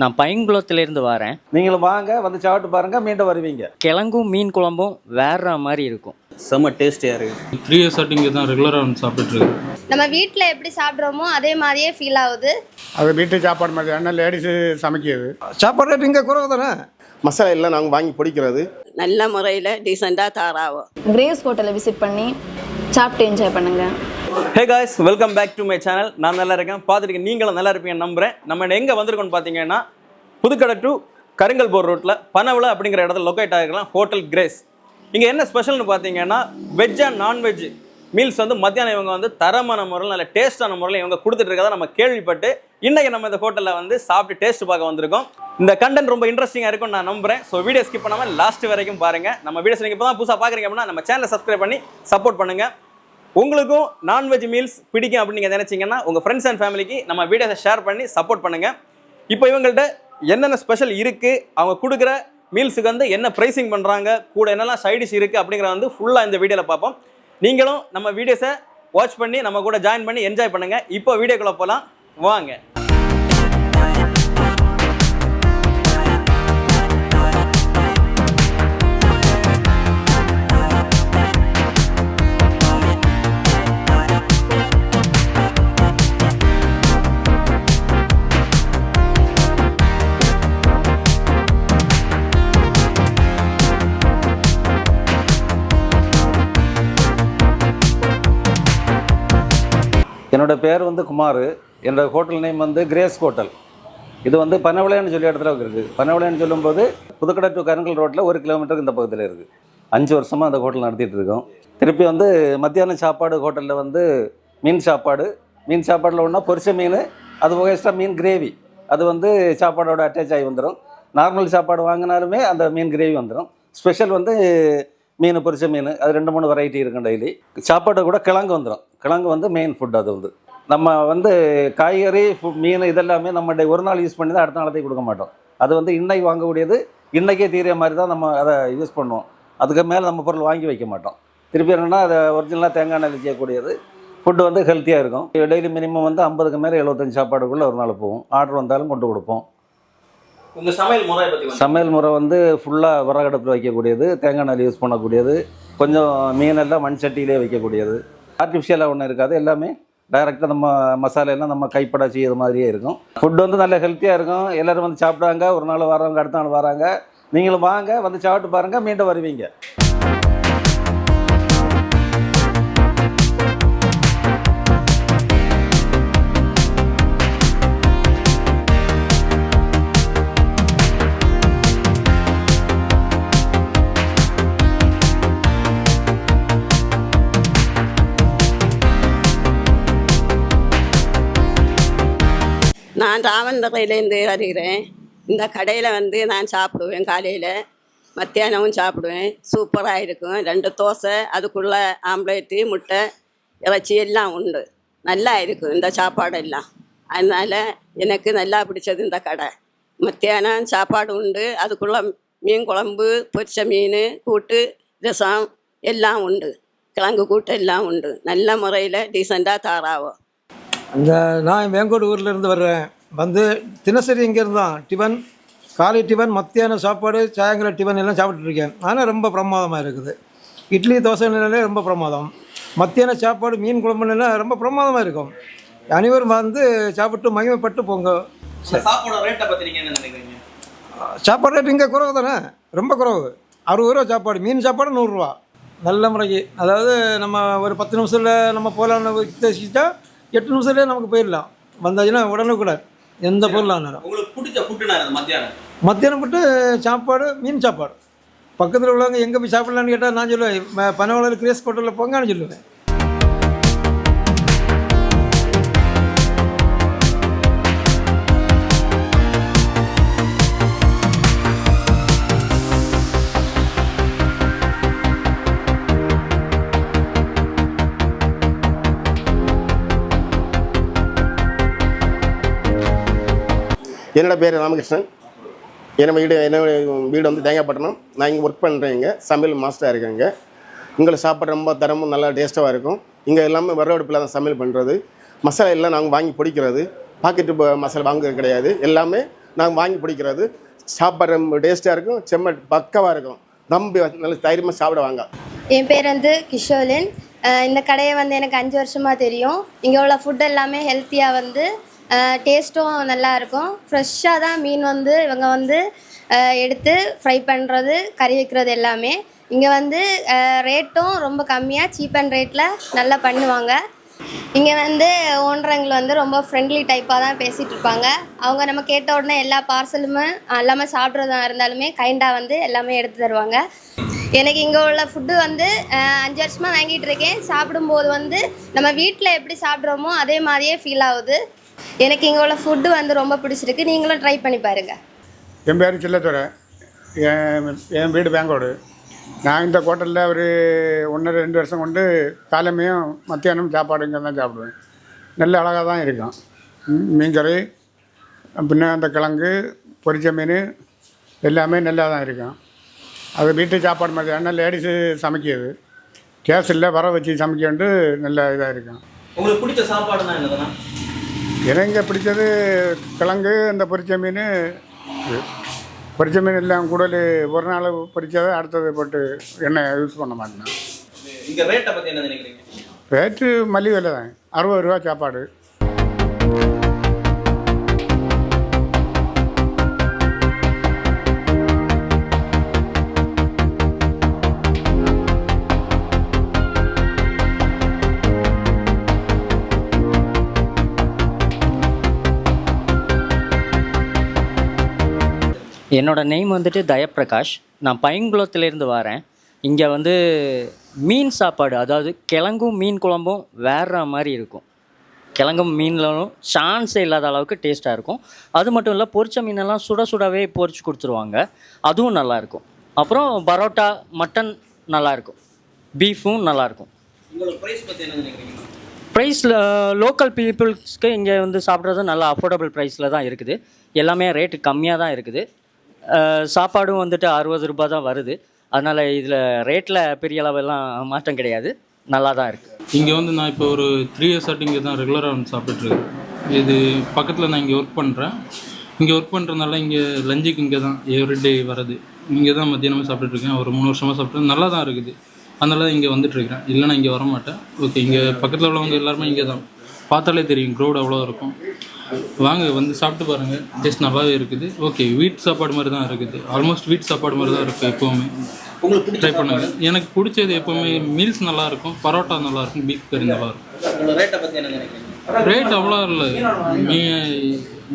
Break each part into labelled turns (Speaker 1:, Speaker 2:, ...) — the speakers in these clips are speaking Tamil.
Speaker 1: நான் பையங்குளத்திலேருந்து வரேன்.
Speaker 2: நீங்களும் வாங்க வந்து சாப்பிட்டு பாருங்க மீண்டும் வருவீங்க.
Speaker 1: கிழங்கும் மீன் குழம்பும் வேற மாதிரி இருக்கும்.
Speaker 3: செம்ம டேஸ்டியாக இருக்குது
Speaker 4: த்ரீ இயர்ஸ் ஆட்டு இங்கே தான் ரெகுலராக வந்து சாப்பிட்டுருக்கேன்
Speaker 5: நம்ம வீட்டில் எப்படி சாப்பிட்றோமோ அதே மாதிரியே ஃபீல் ஆகுது.
Speaker 6: அது வீட்டு சாப்பாடு மாதிரி ஆனால் லேடிஸு சமைக்கிறது.
Speaker 7: சாப்பாடு ரேட் இங்கே குறைவு தானே?
Speaker 8: மசாலா எல்லாம் நாங்கள் வாங்கி பொடிக்கிறது.
Speaker 9: நல்ல முறையில் டீசெண்டாக தாராவோம்.
Speaker 10: கிரேவ்ஸ் ஹோட்டலை விசிட் பண்ணி சாப்பிட்டு என்ஜாய் பண்ணுங்க.
Speaker 3: Hey guys welcome back to my channel நான் நல்லா இருக்கேன். பார்த்துருக்கேன் நீங்களும் நல்லா இருப்பீங்க நம்புறேன். நம்ம எங்கே வந்திருக்கோம்னு பார்த்தீங்கன்னா புதுக்கடை டு கருங்கல்போர் ரோட்டில் பனவளை அப்படிங்கிற இடத்துல லொக்கேட் ஆகிருக்கலாம். ஹோட்டல் கிரேஸ் இங்கே என்ன ஸ்பெஷல்னு பார்த்தீங்கன்னா வெஜ் அண்ட் நான்வெஜ் மீல்ஸ் வந்து மத்தியானம் இவங்க வந்து தரமான முறையில் நல்ல டேஸ்டான முறையில் இவங்க கொடுத்துட்டு இருக்கறத நம்ம கேள்விப்பட்டு இன்றைக்கி நம்ம இந்த ஹோட்டலில் வந்து சாப்பிட்டு டேஸ்ட் பார்க்க வந்திருக்கோம். இந்த கண்டென்ட் ரொம்ப இன்ட்ரெஸ்டிங்காக இருக்கும்னு நான் நம்புறேன். ஸோ வீடியோ ஸ்கிப் பண்ணாமல் லாஸ்ட் வரைக்கும் பாருங்கள் நம்ம வீடியோஸ் நீங்கள் இப்போ தான் புதுசாக பார்க்குறீங்க அப்படின்னா நம்ம சேனலை சப்ஸ்கிரைப் பண்ணி சப்போர்ட் பண்ணுங்கள் உங்களுக்கும் நான்வெஜ் மீல்ஸ் பிடிக்கும் அப்படின்னு நீங்கள் நினச்சிங்கன்னா உங்கள் ஃப்ரெண்ட்ஸ் அண்ட் ஃபேமிலிக்கு நம்ம வீடியோஸை ஷேர் பண்ணி சப்போர்ட் பண்ணுங்கள் இப்போ இவங்கள்ட்ட என்னென்ன ஸ்பெஷல் இருக்குது அவங்க கொடுக்குற மீல்ஸுக்கு வந்து என்ன ப்ரைஸிங் பண்ணுறாங்க கூட என்னெல்லாம் சைடிஷ் இருக்குது அப்படிங்கிற வந்து ஃபுல்லாக இந்த வீடியோவில் பார்ப்போம். நீங்களும் நம்ம வீடியோஸை வாட்ச் பண்ணி நம்ம கூட ஜாயின் பண்ணி என்ஜாய் பண்ணுங்கள் இப்போ வீடியோக்குள்ளே போகலாம் வாங்க.
Speaker 2: என்னோடய பேர் வந்து குமார். என்னோடய ஹோட்டல் நேம் வந்து கிரேஸ் ஹோட்டல். இது வந்து பனவளையன்னு சொல்லி இடத்துல இருக்குது பனவளையன்னு சொல்லும்போது புதுக்கடை டு கருங்கல் ரோட்டில் ஒரு கிலோமீட்டருக்கு இந்த பக்கத்தில் இருக்குது அஞ்சு வருஷமாக அந்த ஹோட்டல் நடத்திட்டு இருக்கோம். திருப்பி வந்து மத்தியான சாப்பாடு ஹோட்டலில் வந்து மீன் சாப்பாடு. மீன் சாப்பாடில் ஒன்றா பொரிச்ச மீன் அது போக எக்ஸ்ட்ரா மீன் கிரேவி அது வந்து சாப்பாடோட அட்டாச் ஆகி வந்துடும் நார்மல் சாப்பாடு வாங்கினாலுமே அந்த மீன் கிரேவி வந்துடும் ஸ்பெஷல் வந்து மீன் பொரிச்ச மீன் அது ரெண்டு மூணு வெரைட்டி இருக்கும் டெய்லி சாப்பாடு கூட கிழங்கு வந்துடும் கிழங்கு வந்து மெயின் ஃபுட் அது வந்து. நம்ம வந்து காய்கறி மீன் இதெல்லாமே நம்ம ஒரு நாள் யூஸ் பண்ணி தான் அடுத்த நாளத்தையும் கொடுக்க மாட்டோம். அது வந்து இன்னைக்கு வாங்கக்கூடியது இன்னைக்கே தீரிய மாதிரி தான் நம்ம அதை யூஸ் பண்ணுவோம். அதுக்கு மேலே நம்ம பொருள் வாங்கி வைக்க மாட்டோம். திருப்பி என்னென்னா அதை ஒரிஜினலாக தேங்காய் எண்ணெயில் செய்யக்கூடியது. ஃபுட்டு வந்து ஹெல்த்தியாக இருக்கும். டெய்லி மினிமம் வந்து ஐம்பதுக்கு மேலே எழுபத்தஞ்சு சாப்பாடுக்குள்ளே ஒரு நாள் போகும் ஆர்டர் வந்தாலும் கொண்டு கொடுப்போம்.
Speaker 3: உங்கள் சமையல் முறை பற்றி
Speaker 2: சமையல் முறை வந்து ஃபுல்லாக விறகடுப்பில் வைக்கக்கூடியது தேங்காய் எண்ணெய் யூஸ் பண்ணக்கூடியது கொஞ்சம் மீனெல்லாம் மண் சட்டியிலே வைக்கக்கூடியது. ஆர்டிஃபிஷியலாக ஒன்றும் இருக்காது. எல்லாமே டைரெக்டாக நம்ம மசாலையெல்லாம் நம்ம கைப்பட செய்யற மாதிரியே இருக்கும். ஃபுட் வந்து நல்ல ஹெல்த்தியாக இருக்கும். எல்லோரும் வந்து சாப்பிட்றாங்க. ஒரு நாள் வர்றவங்க அடுத்த நாள் வராங்க நீங்களும் வாங்க வந்து சாப்பிட்டு பாருங்கள் மீண்டும் வருவீங்க.
Speaker 9: நான் ராமந்தரையிலேருந்து வருகிறேன். இந்த கடையில் வந்து நான் சாப்பிடுவேன் காலையில். மத்தியானமும் சாப்பிடுவேன். சூப்பராக இருக்கும். ரெண்டு தோசை அதுக்குள்ளே ஆம்லேட்டு முட்டை இறைச்சி எல்லாம் உண்டு. நல்லா இருக்கும் இந்த சாப்பாடெல்லாம். அதனால் எனக்கு நல்லா பிடிச்சது இந்த கடை. மத்தியானம் சாப்பாடு உண்டு. அதுக்குள்ளே மீன் குழம்பு பொரிச்ச மீன் கூட்டு ரசம் எல்லாம் உண்டு. கிழங்கு கூட்டு எல்லாம் உண்டு. நல்ல முறையில் டீசெண்டாக தாராவோ
Speaker 7: இந்த நான் வேங்கோடு ஊர்லேருந்து வர்றேன். வந்து தினசரி இங்கேருந்து தான் டிஃபன் காலை டிஃபன் மத்தியான சாப்பாடு சாயங்கால டிஃபன் எல்லாம் சாப்பிட்டுட்டு இருக்கேன் ஆனால் ரொம்ப பிரமாதமாக இருக்குது. இட்லி தோசை நிலையிலே ரொம்ப பிரமாதம். மத்தியான சாப்பாடு மீன் குழம்புலாம் ரொம்ப பிரமாதமாக இருக்கும். அனைவரும் வந்து சாப்பிட்டு மகிமைப்பட்டு போங்க.
Speaker 3: சாப்பாடு
Speaker 7: ரேட் இங்கே குறைவு தானே? ரொம்ப குறைவு. அறுபது ரூபா சாப்பாடு மீன் சாப்பாடு நூறுரூவா நல்ல முறைக்கு. அதாவது நம்ம ஒரு பத்து நிமிஷத்தில் நம்ம போகலான்னு உத்தேசிச்சா எட்டு நிமிஷத்துலேயே நமக்கு போயிடலாம். வந்தாச்சுன்னா உடனே எந்த பொருளானாலும்
Speaker 3: உங்களுக்கு பிடிச்ச ஃபுட்டுனா மத்தியானம்?
Speaker 7: மத்தியானம் போட்டு சாப்பாடு மீன் சாப்பாடு. பக்கத்தில் உள்ளவங்க எங்கே போய் சாப்பிடலான்னு கேட்டால் நான் சொல்லுவேன் பனவளர் கிரேஸ் ஹோட்டலில் போங்கன்னு சொல்லுவேன்.
Speaker 8: என்னோடய பேர் ராமகிருஷ்ணன். என் வீடு என்ன வீடு வந்து தேங்காய்பட்டினம். நான் இங்கே ஒர்க் பண்ணுறேங்க சமையல் மாஸ்டராக இருக்கேங்க உங்களை சாப்பாடு ரொம்ப தரமும் நல்லா டேஸ்ட்டாக இருக்கும். இங்கே எல்லாமே வரவடுப்பில் தான் சமையல் பண்ணுறது மசாலா எல்லாம் நாங்கள் வாங்கி பிடிக்கிறது. பாக்கெட்டு மசாலா வாங்குறது கிடையாது. எல்லாமே நாங்கள் வாங்கி பிடிக்கிறது. சாப்பாடு ரொம்ப டேஸ்ட்டாக இருக்கும். செம்ம பக்கவாக இருக்கும். நம்பி நல்ல தைரியமாக சாப்பிடுவாங்க
Speaker 5: என் பேர் வந்து கிஷோலின் இந்த கடையை வந்து எனக்கு அஞ்சு வருஷமாக தெரியும். இங்கே உள்ள ஃபுட் எல்லாமே ஹெல்த்தியாக வந்து டேஸ்ட்டும் நல்லா இருக்கும் ஃப்ரெஷ்ஷாக தான் மீன் வந்து இவங்க வந்து எடுத்து ஃப்ரை பண்ணுறது கறி வைக்கிறது எல்லாமே. இங்கே வந்து ரேட்டும் ரொம்ப கம்மியாக சீப் அண்ட் ரேட்டில் நல்லா பண்ணுவாங்க. இங்கே வந்து ஓனரங்கள் வந்து ரொம்ப ஃப்ரெண்ட்லி டைப்பாக தான் பேசிகிட்டு இருப்பாங்க அவங்க நம்ம கேட்ட உடனே எல்லா பார்சலுமே எல்லாமே சாப்பிட்றதா இருந்தாலுமே கைண்டாக வந்து எல்லாமே எடுத்து தருவாங்க. எனக்கு இங்கே உள்ள ஃபுட்டு வந்து அஞ்சு வருஷமாக வாங்கிட்டு இருக்கேன். சாப்பிடும்போது வந்து நம்ம வீட்டில் எப்படி சாப்பிட்றோமோ அதே மாதிரியே ஃபீல் ஆகுது. எனக்கு இங்கே உள்ள ஃபுட்டு வந்து ரொம்ப பிடிச்சிருக்கு. நீங்களும் ட்ரை பண்ணி பாருங்கள்
Speaker 6: என் பேர் சில்லத்துறை என் என் வீடு பேங்கோடு நான் இந்த ஹோட்டலில் ஒரு ஒன்றரை ரெண்டு வருஷம் கொண்டு காலமையும் மத்தியானம் சாப்பாடு இங்கே தான் சாப்பிடுவேன். நல்ல அழகாக தான் இருக்கும். ம், மீன் கறி பின்ன அந்த கிழங்கு பொரிச்ச மீன் எல்லாமே நல்லா தான் இருக்கும். அது வீட்டு சாப்பாடு மாதிரி ஆனால் லேடிஸு சமைக்கிறது. கேஸ் இல்லை வர வச்சு சமைக்க நல்ல இதாக இருக்கும்.
Speaker 3: உங்களுக்கு பிடிச்ச சாப்பாடுனா என்னதுன்னா
Speaker 6: எனக்கு பிடிச்சது கிழங்கு இந்த பொரிச்ச மீன். பொரிச்ச மீன் எல்லாம் கூடல் ஒரு நாள் பொரிச்சதை அடுத்தது போட்டு எண்ணெய் யூஸ் பண்ண மாட்டேன்.
Speaker 3: இங்க ரேட்டை
Speaker 6: மலிவு விலை தான். அறுபது ரூபா சாப்பாடு.
Speaker 1: என்னோட நேம் வந்துட்டு தயப்பிரகாஷ். நான் பையங்குளத்துலேருந்து வரேன். இங்கே வந்து மீன் சாப்பாடு அதாவது கிழங்கும் மீன் குழம்பும் வேற மாதிரி இருக்கும். கிழங்கும் மீன்களும் சான்ஸே இல்லாத அளவுக்கு டேஸ்ட்டாக இருக்கும். அது மட்டும் இல்லை பொரிச்ச மீனெல்லாம் சுட சுடவே பொரிச்சு கொடுத்துருவாங்க. அதுவும் நல்லாயிருக்கும் அப்புறம் பரோட்டா மட்டன் நல்லாயிருக்கும் பீஃபும் நல்லாயிருக்கும் ப்ரைஸில் லோக்கல் பீப்புள்ஸ்க்கு இங்கே வந்து சாப்பிட்றது நல்லா அஃபோர்டபுள் ப்ரைஸில் தான் இருக்குது. எல்லாமே ரேட்டு கம்மியாக தான் இருக்குது. சாப்பாடும் வந்துட்டு அறுபது ரூபாய் தான் வருது. அதனால் இதில் ரேட்டில் பெரிய அளவெல்லாம் மாற்றம் கிடையாது. நல்லா தான் இருக்குது
Speaker 4: இங்கே வந்து நான் இப்போ ஒரு த்ரீ இயர்ஸ் ஆட்டு இங்கே தான் ரெகுலராக வந்து சாப்பிட்டுருக்கேன் இது பக்கத்தில் நான் இங்கே ஒர்க் பண்ணுறேன் இங்கே ஒர்க் பண்ணுறதுனால இங்கே லஞ்சுக்கு இங்கே தான் எவ்ரிடே வரது இங்கே தான் மத்தியானமே சாப்பிட்டுருக்கேன் ஒரு மூணு வருஷமாக சாப்பிட்டு நல்லா தான் இருக்குது. அதனால தான் இங்கே வந்துட்டுருக்கிறேன் இல்லைன்னா இங்கே வர மாட்டேன் ஓகே இங்கே பக்கத்தில் உள்ளவங்க எல்லாருமே இங்கே தான் பார்த்தாலே தெரியும் க்ரௌட் அவ்வளோ இருக்கும். வாங்க வந்து சாப்பிட்டு பாருங்கள் டேஸ்ட் நல்லாவே இருக்குது. ஓகே வீட் சாப்பாடு மாதிரி தான் இருக்குது. ஆல்மோஸ்ட் வீட் சாப்பாடு மாதிரி தான் இருக்குது எப்போவுமே.
Speaker 3: உங்களுக்கு
Speaker 4: ட்ரை பண்ணுங்க. எனக்கு பிடிச்சது எப்போவுமே மீல்ஸ் நல்லா இருக்கும் பரோட்டா நல்லா இருக்கும் பீஃப் கறி நல்லா இருக்கும்.
Speaker 3: உங்களோட ரேட்டை பத்தி என்ன நினைக்கிறீங்க?
Speaker 4: ரேட் அவ்வளோ இல்லை.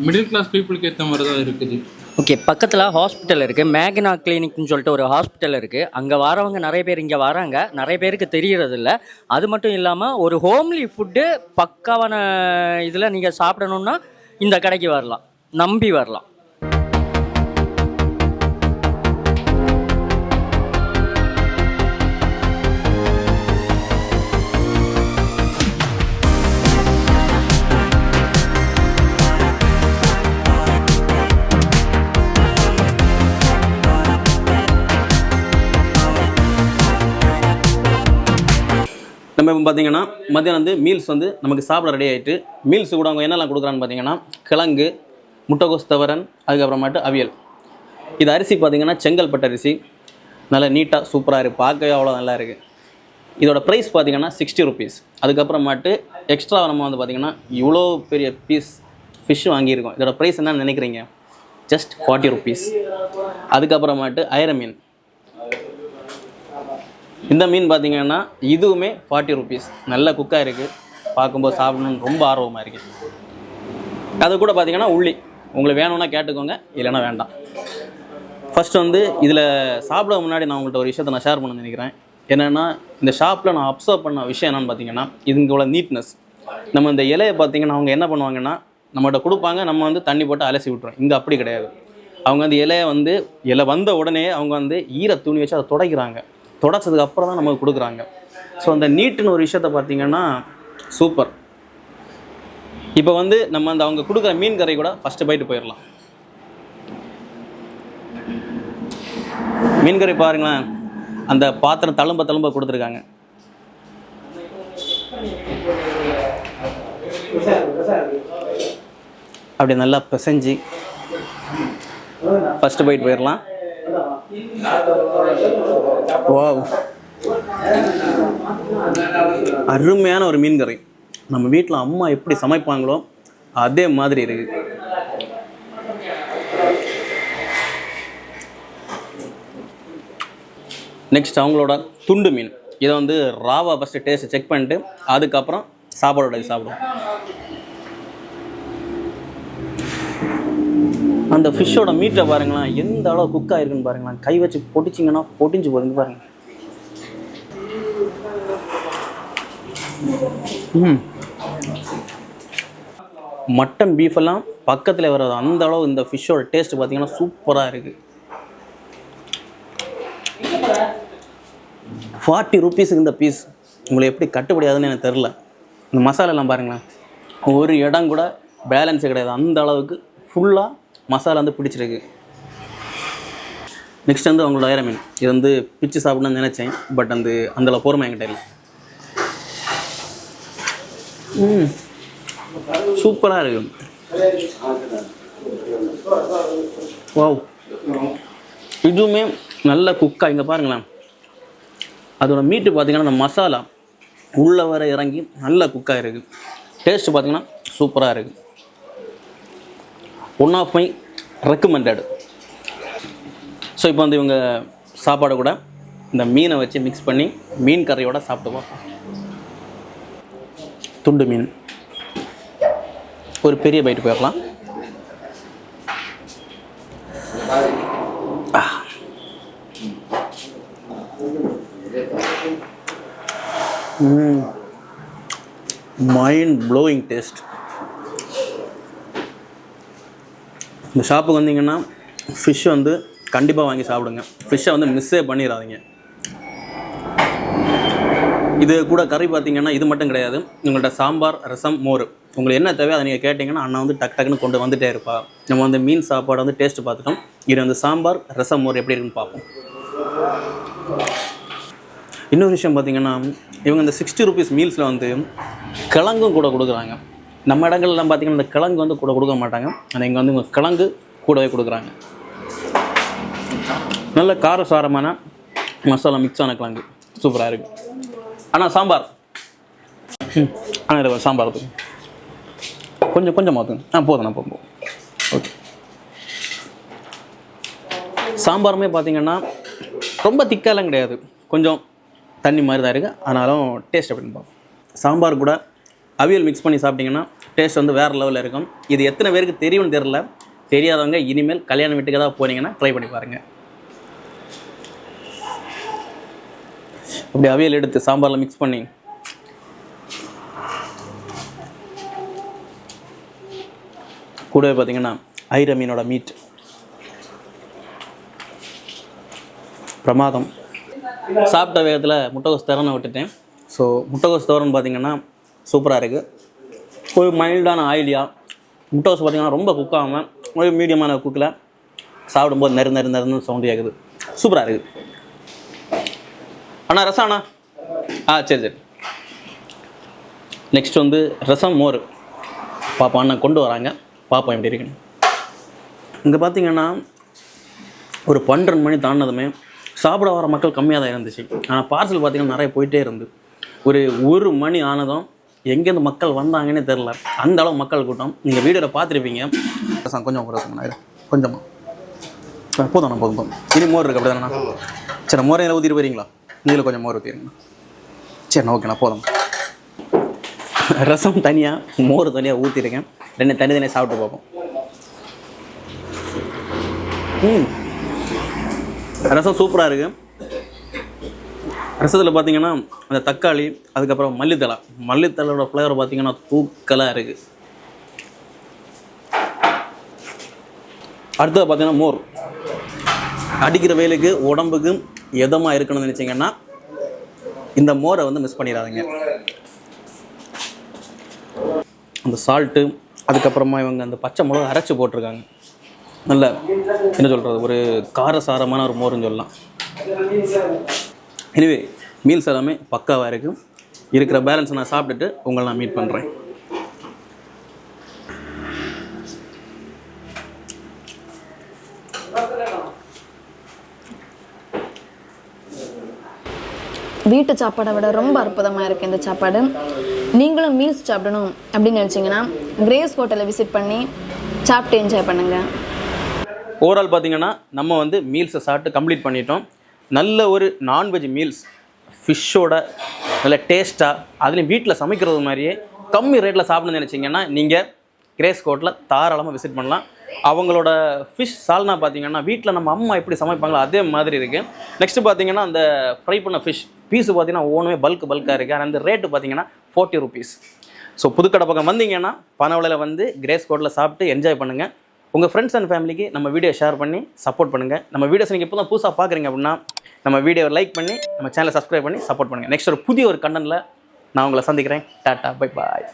Speaker 4: மிடில் கிளாஸ் பீப்புளுக்கு ஏற்ற மாதிரி தான் இருக்குது.
Speaker 1: ஓகே பக்கத்தில் ஹாஸ்பிட்டல் இருக்குது மேக்னா கிளினிக்னு சொல்லிட்டு ஒரு ஹாஸ்பிட்டல் இருக்குது அங்கே வரவங்க நிறைய பேர் இங்கே வராங்க. நிறைய பேருக்கு தெரியறதில்ல. அது மட்டும் இல்லாமல் ஒரு ஹோம்லி ஃபுட்டு பக்காவான இதில் நீங்கள் சாப்பிடணுன்னா இந்த கடைக்கு வரலாம். நம்பி வரலாம்.
Speaker 3: நம்ம இப்போ பார்த்தீங்கன்னா மத்தியானம் வந்து மீல்ஸ் வந்து நமக்கு சாப்பிட ரெடி ஆகிட்டு மீல்ஸ் கூட அவங்க என்னெல்லாம் கொடுக்குறான்னு பார்த்தீங்கன்னா கிழங்கு முட்டைகோஸ் தவரன் அதுக்கப்புறமாட்டு அவியல். இது அரிசி பார்த்தீங்கன்னா செங்கல்பட்டு அரிசி. நல்லா நீட்டாக சூப்பராக இருக்குது பார்க்கவே அவ்வளோ நல்லா இருக்குது இதோட ப்ரைஸ் பார்த்தீங்கன்னா சிக்ஸ்டி ருபீஸ் அதுக்கப்புறமாட்டு எக்ஸ்ட்ரா நம்ம வந்து பார்த்தீங்கன்னா இவ்வளோ பெரிய பீஸ் ஃபிஷ் வாங்கியிருக்கோம். இதோட ப்ரைஸ் என்னன்னு நினைக்கிறீங்க? ஜஸ்ட் ஃபார்ட்டி ருபீஸ் அதுக்கப்புறமாட்டு ஐரமீன். இந்த மீன் பார்த்தீங்கன்னா இதுவுமே ஃபார்ட்டி ருபீஸ் நல்ல குக்காக இருக்குது பார்க்கும்போது சாப்பிடணும்னு ரொம்ப ஆர்வமாக இருக்குது அது கூட பார்த்தீங்கன்னா உள்ளி. உங்களுக்கு வேணும்னா கேட்டுக்கோங்க இல்லைன்னா வேண்டாம். ஃபர்ஸ்ட் வந்து இதில் சாப்பிட முன்னாடி நான் உங்கள்கிட்ட ஒரு விஷயத்தை நான் ஷேர் பண்ண நினைக்கிறேன். என்னென்னா இந்த ஷாப்பில் நான் அப்சர்வ் பண்ண விஷயம் என்னென்னு பார்த்தீங்கன்னா இதுங்களோட நீட்னஸ் நம்ம இந்த இலையை பார்த்தீங்கன்னா அவங்க என்ன பண்ணுவாங்கன்னா நம்மகிட்ட கொடுப்பாங்க நம்ம வந்து தண்ணி போட்டு அலசி விட்ருவோம் இங்கே அப்படி கிடையாது. அவங்க அந்த இலையை வந்து இலை வந்த உடனே அவங்க வந்து ஈர துணி வச்சு அதை துடைக்கிறாங்க. தொடச்சதுக்கு அப்புறம் தான் நமக்கு கொடுக்குறாங்க. ஸோ அந்த நீட்டுன்னு ஒரு விஷயத்த பார்த்தீங்கன்னா சூப்பர் இப்போ வந்து நம்ம அந்த அவங்க கொடுக்குற மீன் கறி கூட ஃபஸ்ட்டு போயிட்டு போயிடலாம். மீன் கறி பாருங்களேன். அந்த பாத்திரம் தழும்ப தழும்ப கொடுத்துருக்காங்க. அப்படி நல்லா பிசைஞ்சு ஃபஸ்ட்டு பைட் போயிடலாம். வாவ் அருமையான ஒரு மீன் கறி. நம்ம வீட்டில் அம்மா எப்படி சமைப்பாங்களோ அதே மாதிரி இருக்கு. நெக்ஸ்ட் அவங்களோட துண்டு மீன். இதை வந்து ராவா ஃபஸ்ட்டு டேஸ்ட் செக் பண்ணிட்டு அதுக்கப்புறம் சாப்பாடோட சாப்பிடுவோம். அந்த ஃபிஷ்ஷோட மீட்டை பாருங்களேன் எந்த அளவு குக் ஆயிருக்குன்னு பாருங்களேன். கை வச்சு பொடிச்சிங்கன்னா பொடிஞ்சு போதுங்க பாருங்க. ம் மட்டன் பீஃப் எல்லாம் பக்கத்தில் வராது அந்த அளவு இந்த ஃபிஷ்ஷோட டேஸ்ட் பார்த்தீங்கன்னா சூப்பராக இருக்குது ஃபார்ட்டி ருபீஸுக்கு இந்த பீஸ் உங்களை எப்படி கட்டுப்படியாதுன்னு எனக்கு தெரில இந்த மசாலாலாம் பாருங்களேன். ஒரு இடம் கூட பேலன்ஸே கிடையாது. அந்த அளவுக்கு ஃபுல்லாக மசாலா வந்து பிடிச்சிருக்கு. நெக்ஸ்ட் வந்து அவங்களோட ஐர மீன் இது வந்து பிச்சு சாப்பிடணும்னு நினச்சேன் பட் அந்த அந்தளவு பொறுமை என்கிட்ட இல்லை. ம். சூப்பராக இருக்கு. வாவ் இதுவுமே நல்ல குக்காக இங்கே பாருங்களேன். அதோட மீட்டு பார்த்தீங்கன்னா அந்த மசாலா உள்ளே வர இறங்கி நல்ல குக்காக இருக்குது டேஸ்ட்டு பார்த்தீங்கன்னா சூப்பராக இருக்குது one of my recommended so இப்போ வந்து இவங்க சாப்பாடு கூட இந்த மீனை வச்சு மிக்ஸ் பண்ணி மீன் கறியோட சாப்பிடுவோம். துண்டு மீன். ஒரு பெரிய பைட்டு போயிடலாம். மைண்ட் ப்ளோயிங் டேஸ்ட் இந்த ஷாப்புக்கு வந்தீங்கன்னா ஃபிஷ் வந்து கண்டிப்பாக வாங்கி சாப்பிடுங்க. ஃபிஷ்ஷை வந்து மிஸ்ஸே பண்ணிடாதீங்க இது கூட கறி பார்த்தீங்கன்னா இது மட்டும் கிடையாது. உங்கள்கிட்ட சாம்பார் ரசம் மோர். உங்களுக்கு என்ன தேவையோ அதை நீங்கள் கேட்டிங்கன்னா அண்ணா வந்து டக் டக்குன்னு கொண்டு வந்துட்டே இருப்பா. நம்ம வந்து மீன் சாப்பாடு வந்து டேஸ்ட் பார்த்துட்டோம். இது வந்து சாம்பார் ரசம் மோர் எப்படி இருக்குன்னு பார்ப்போம். இன்னொரு விஷயம் பார்த்தீங்கன்னா இவங்க இந்த சிக்ஸ்டி ருபீஸ் மீல்ஸில் வந்து கிழங்கும் கூட கொடுக்குறாங்க. நம்ம இடங்கள்லாம் பார்த்திங்கன்னா இந்த கிழங்கு வந்து கூட கொடுக்க மாட்டாங்க. ஆனால் இங்கே வந்து இவங்க கிழங்கு கூடவே கொடுக்குறாங்க. நல்ல காரசாரமான மசாலா மிக்ஸ் ஆன கிழங்கு. சூப்பராக இருக்குது ஆனால் சாம்பார். ஆனால் சாம்பார் கொஞ்சம் கொஞ்சம் மாற்றுங்க ஆ போதும் போதும் போதும். ஓகே. சாம்பாருமே பார்த்திங்கன்னா ரொம்ப திக்காலாம் கிடையாது. கொஞ்சம் தண்ணி மாதிரி தான் இருக்குது ஆனாலும் டேஸ்ட் அப்படின்னு பார்ப்போம். சாம்பார் கூட அவியல் மிக்ஸ் பண்ணி சாப்பிட்டிங்கன்னா டேஸ்ட் வந்து வேறு லெவலில் இருக்கும். இது எத்தனை பேருக்கு தெரியும்னு தெரில தெரியாதவங்க இனிமேல் கல்யாண வீட்டுக்கு ஏதாவது போனீங்கன்னா ட்ரை பண்ணி பாருங்கள் அப்படி அவியல் எடுத்து சாம்பாரில் மிக்ஸ் பண்ணி. கூடவே பார்த்தீங்கன்னா ஐர மீனோட மீட் பிரமாதம். சாப்பிட்ட வேகத்தில் முட்டைகோஸ் திறனை விட்டுட்டேன். ஸோ முட்டைகோஸ் தோரன் பார்த்தீங்கன்னா சூப்பராக இருக்குது ஒரு மைல்டான ஆயிலியாக முட்டைகோஸ் பார்த்தீங்கன்னா ரொம்ப குக்காகாமல் ஒரு மீடியமான குக்கில் சாப்பிடும்போது நெரு நெரு நெருன்னு சவுண்ட் கேட்குது சூப்பராக இருக்குது அண்ணா ரசம் அண்ணா? ஆ சரி சரி. நெக்ஸ்ட் வந்து ரசம் மோர். பாப்பா அண்ணன் கொண்டு வராங்க. பாப்பா எப்படி இருக்குன்னு. இங்கே பார்த்தீங்கன்னா ஒரு பன்னெண்டு மணி தாண்டினதுமே சாப்பிட வர மக்கள் கம்மியாக தான் இருந்துச்சு. ஆனால் பார்சல் பார்த்தீங்கன்னா நிறைய போயிட்டே இருந்து. ஒரு ஒரு மணி ஆனதும் எங்கேருந்து மக்கள் வந்தாங்கன்னே தெரில அந்த அளவு மக்கள் கூட்டம். நீங்கள் வீடியோவில் பார்த்துருப்பீங்க. ரசம் கொஞ்சம் ரசம் அண்ணா, இரு. கொஞ்சமா. ஆ, போதும் போதும் போதும். இனி மோர் இருக்குது அப்படி தானே சரி மோரை இதில் ஊற்றிட்டு போகிறீங்களா இதில் கொஞ்சம் மோர் ஊற்றிடுங்க சரிண்ணா ஓகேண்ணா போதும். ரசம் தனியாக மோர் தனியாக ஊற்றிருக்கேன் ரெண்டு தனி தனியாக சாப்பிட்டு பார்ப்போம். ம். ரசம் சூப்பராக இருக்குது ரசத்தில் பார்த்தீங்கன்னா அந்த தக்காளி அதுக்கப்புறம் மல்லித்தலை மல்லித்தலையோட ஃப்ளேவர் பார்த்தீங்கன்னா தூக்கலாக இருக்குது அடுத்தது பார்த்தீங்கன்னா மோர். அடிக்கிற வேலைக்கு உடம்புக்கு எதமாக இருக்கணும்னு நினச்சிங்கன்னா இந்த மோரை வந்து மிஸ் பண்ணிடாதீங்க. அந்த சால்ட்டு அதுக்கப்புறமா இவங்க அந்த பச்சை மிளகா அரைச்சி போட்டிருக்காங்க. நல்ல என்ன சொல்கிறது ஒரு காரசாரமான ஒரு மோருன்னு சொல்லலாம். எனிவே மீல்ஸ் எல்லாமே பக்காவாக இருக்குது இருக்கிற பேலன்ஸ் நான் சாப்பிட்டுட்டு உங்களை நான் மீட் பண்ணுறேன்
Speaker 10: வீட்டு சாப்பாடை விட ரொம்ப அற்புதமாக இருக்குது இந்த சாப்பாடு. நீங்களும் மீல்ஸ் சாப்பிடணும் அப்படின்னு நினச்சிங்கன்னா கிரேஸ் ஹோட்டலை விசிட் பண்ணி சாப்பிட்டு என்ஜாய் பண்ணுங்கள்
Speaker 3: ஓவரால் பார்த்தீங்கன்னா நம்ம வந்து மீல்ஸை சாப்பிட்டு கம்ப்ளீட் பண்ணிட்டோம். நல்ல ஒரு நான்வெஜ் மீல்ஸ் ஃபிஷ்ஷோட நல்ல டேஸ்ட்டாக அதுலேயும் வீட்டில் சமைக்கிறது மாதிரியே கம்மி ரேட்டில் சாப்பிடணும்னு நினச்சிங்கன்னா நீங்கள் கிரேஸ் கோட்டில் தாராளமாக விசிட் பண்ணலாம். அவங்களோட ஃபிஷ் சால்னா பார்த்தீங்கன்னா வீட்டில் நம்ம அம்மா எப்படி சமைப்பாங்களோ அதே மாதிரி இருக்குது நெக்ஸ்ட்டு பார்த்தீங்கன்னா அந்த ஃப்ரை பண்ண ஃபிஷ் பீஸு பார்த்தீங்கன்னா ஒவ்வொன்றுமே பல்க் பல்காக இருக்குது ஆனால் அந்த ரேட்டு பார்த்தீங்கன்னா ஃபோர்ட்டி ருபீஸ் ஸோ புதுக்கடை பக்கம் வந்தீங்கன்னா பனவளையில் வந்து கிரேஸ் கோட்டில் சாப்பிட்டு என்ஜாய் பண்ணுங்கள் உங்கள் ஃப்ரெண்ட்ஸ் அண்ட் ஃபேமிலிக்கு நம்ம வீடியோ ஷேர் பண்ணி சப்போர்ட் பண்ணுங்கள் நம்ம வீடியோஸ் நீங்கள் இப்போ தான் புதுசாக பார்க்குறீங்க அப்படின்னா நம்ம வீடியோவை லைக் பண்ணி நம்ம சேனலை சப்ஸ்கிரைப் பண்ணி சப்போர்ட் பண்ணுங்கள் நெக்ஸ்ட் ஒரு புதிய ஒரு கண்டனில் நான் உங்களை சந்திக்கிறேன். Tata bye bye